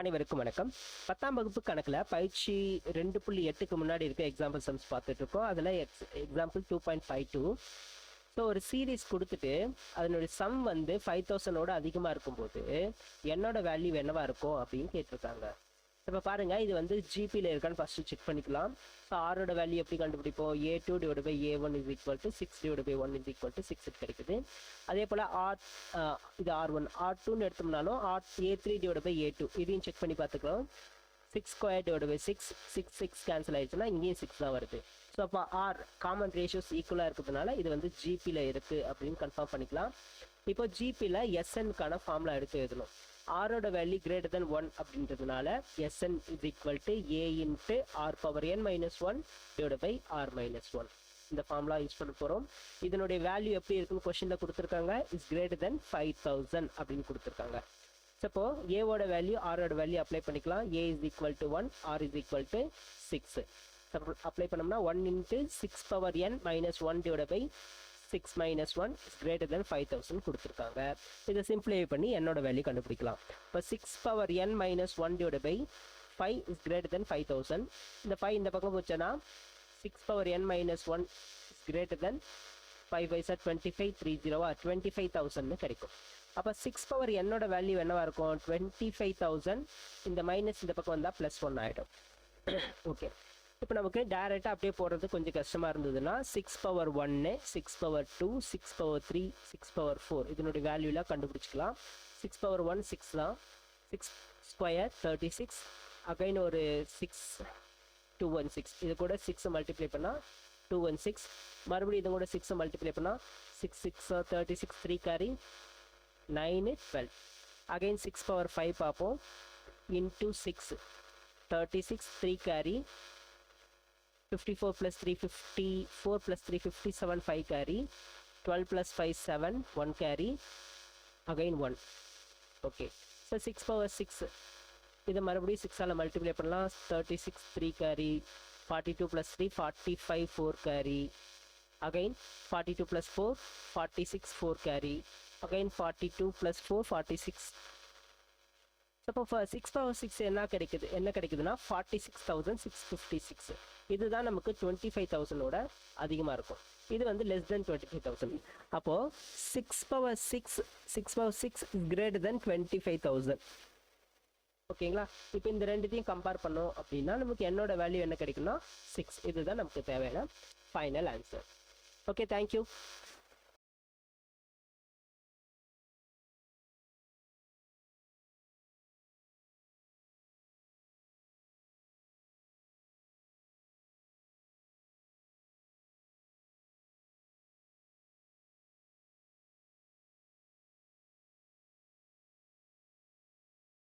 அனைவருக்கும் வணக்கம். பத்தாம் வகுப்பு கணக்கில் பயிற்சி ரெண்டு புள்ளி எட்டுக்கு முன்னாடி இருக்க எக்ஸாம்பிள் சம்ஸ் பார்த்துட்டு இருக்கோம். அதில் X example two point five two so ஒரு சீரீஸ் கொடுத்துட்டு அதனுடைய சம் வந்து ஃபைவ் தௌசண்டோட அதிகமாக இருக்கும்போது என்னோட வேல்யூ என்னவா இருக்கும் அப்படின்னு கேட்டிருக்காங்க. இப்போ பாருங்க இது வந்து ஜிபியில் இருக்கான்னு ஃபர்ஸ்ட் செக் பண்ணிக்கலாம். ஸோ ஆரோட வேல்யூ எப்படி கண்டுபிடிப்போம்? A two divide by A one is equal to six divide by one is equal to six கிடைக்குது. அதே போல் ஆர் இது ஆர் ஒன் ஆர் டூன்னு எடுத்தோம்னாலும் R A three divide by A two இதையும் செக் பண்ணி பார்த்துக்கலாம். Six square divide by six six six cancel ஆயிடுச்சுன்னா இங்கேயும் சிக்ஸ் தான் வருது. ஸோ அப்போ ஆர் காமன் ரேஷியோஸ் ஈக்குவலாக இருக்கிறதுனால இது வந்து ஜிபியில் இருக்குது அப்படின்னு கன்ஃபார்ம் பண்ணிக்கலாம். இப்போ ஜிபியில் எஸ்என்க்கான ஃபார்முலா எடுத்து எழுதணும். ஆரோட வேல்யூ கிரேட்டர் தென் ஒன் அப்படின்றதுனால SN is equal to A into R power N minus one divide by R minus one இந்த ஃபார்முலா யூஸ் பண்ண போகிறோம் இதனுடைய வேல்யூ எப்படி இருக்குன்னு கொஸ்டினில் கொடுத்துருக்காங்க. Is greater than five thousand அப்படின்னு கொடுத்துருக்காங்க. சப்போ ஏவோட வேல்யூ ஆரோட வேல்யூ அப்ளை பண்ணிக்கலாம். A is equal to one R is equal to six apply பண்ணோம்னா one into six power N minus one divide by six minus one is greater than five thousand கொடுத்துருக்காங்க. இதை simplify பண்ணி என்னோட value கண்டுபிடிக்கலாம். இப்போ six power N minus one divide by five is greater than five thousand இந்த five இந்த பக்கம் போச்சுன்னா six power N minus one is greater than five by sir twenty five three ஜீரோவா டுவெண்ட்டி ஃபைவ் தௌசண்ட்னு கிடைக்கும். அப்போ சிக்ஸ் பவர் என்னோட value என்னவா இருக்கும்? டுவெண்ட்டி ஃபைவ் தௌசண்ட் இந்த மைனஸ் இந்த பக்கம் வந்தால் ப்ளஸ் ஒன் ஆகிடும் ஓகே இப்போ நமக்கு டேரெக்டாக அப்படியே போடுறது கொஞ்சம் கஷ்டமாக இருந்ததுன்னா சிக்ஸ் பவர் ஒன்னு six power two six power three six power four இதனுடைய வேல்யூலாம் கண்டுபிடிச்சிக்கலாம். சிக்ஸ் பவர் ஒன் சிக்ஸ் தான். Six square thirty six again ஒரு சிக்ஸ் டூ ஒன் சிக்ஸ் இது கூட சிக்ஸை மல்டிப்ளை பண்ணால் டூ ஒன் சிக்ஸ் மறுபடியும் இது கூட சிக்ஸை மல்டிப்ளை பண்ணால் six six thirty six three carry nine twelve again six power five பார்ப்போம். Into six thirty six three carry fifty four plus three fifty four plus three fifty seven five carry twelve plus five seven one carry again one okay so six power six இதை மறுபடியும் சிக்ஸால் multiply பண்ணலாம். Thirty six three carry forty two plus three forty five four carry again forty two plus four forty six four carry again forty two plus four forty six இப்போ six power six என்ன கிடைக்குது? என்ன கிடைக்குதுன்னா forty six thousand six fifty six இதுதான் நமக்கு twenty five தௌசண்டோட அதிகமாக இருக்கும். இது வந்து less than twenty five thousand அப்போது six power six six power six greater than twenty five thousand ஓகேங்களா? இப்போ இந்த ரெண்டுத்தையும் கம்பேர் பண்ணோம் அப்படின்னா நமக்கு என்னோட வேல்யூ என்ன கிடைக்குன்னா சிக்ஸ் இதுதான் நமக்கு தேவையான ஃபைனல் ஆன்சர் ஓகே தேங்க்யூ